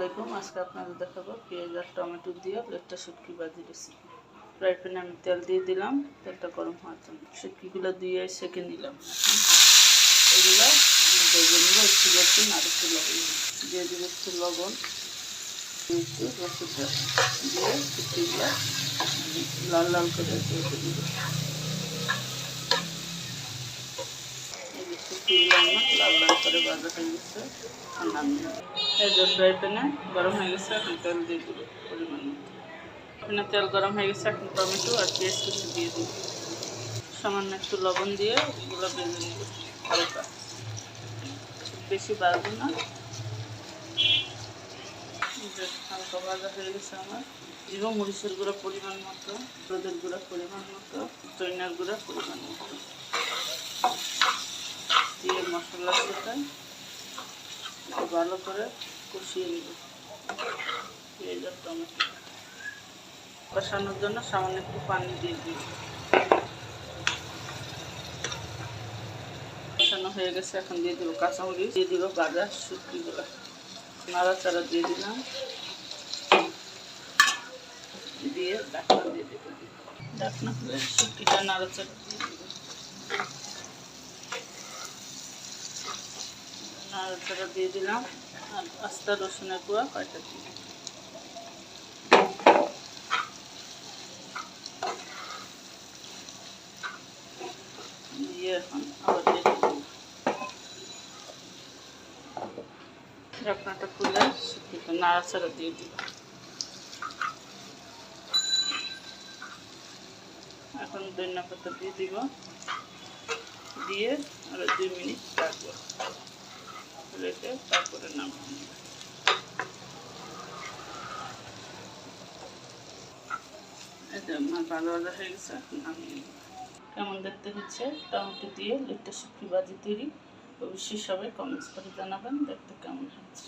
আলাইকুম, আজকে আপনাদের দেখাবো পেঁয়াজ আর টমেটো দিয়ে প্লেটটা শুটকি ভাজি রেসিপি ফ্রাই প্যানে আমি তেল দিয়ে দিলাম, তেলটা গরম হওয়ার জন্য। শুটকিগুলো দিয়ে সেঁকে নিলাম এগুলো ভেজে নিব, একটু রসুন আর একটু লবণ। দিয়ে দিব একটু লবণ, একটু রসুনটা দিয়ে শুটকিগুলো লাল লাল করে ভেজে দিব শুটকিগুলো আমার লাল লাল করে ভাজা হয়ে গেছে আর নামিয়ে। এই যে ফ্রাই প্যানে গরম হয়ে গেছে এখন তেল দিয়ে দিব পরিমাণ মতো তেল গরম হয়ে গেছে এখন টমেটো আর পেঁয়াজ কুচি দিয়ে দিব সামান্য একটু লবণ দিয়ে এগুলো ভেজে নিব হালকা বেশি বাড়বো না হালকা ভাজা হয়ে গেছে আমার দিব মরিচের গুঁড়ো পরিমাণ মতো রোদের গুঁড়ো পরিমাণ মতো চৈনার গুঁড়ো পরিমাণ মতো দিয়ে মশলা সাথে একটু ভালো করে কষিয়ে নিব। পেঁয়াজ টমেটো। কষানোর জন্য সামান্য একটু পানি দিয়ে দিই। কষানো হয়ে গেছে, এখন দিয়ে দেবো কাঁচামরিচ। দিয়ে দিব গাজা, শুটকিগুলো। নাড়াচাড়া দিয়ে দিলাম। দিয়ে ডাকনা দিয়ে দেবো। ডাকনা খুলে শুটকিটা নাড়াচাড়া দিয়ে দেবো। নাড়াচাড়া দিয়ে দিলাম। আর আস্তা রসুনের গুঁড়া কয়টা দিলাম। এখন আবার দিয়ে পাতা দিয়ে দিব। দিয়ে আরও দুই মিনিট রাখব। রেখে তারপরে নামাবো এই যে, আমার ভালো ভালো হয়ে গেছে নামিয়ে। কেমন দেখতে হচ্ছে টমেটো দিয়ে লিট্টা শুকি ভাজি তৈরি অবশ্যই সবাই কমেন্টস করে জানাবেন, দেখতে কেমন হচ্ছে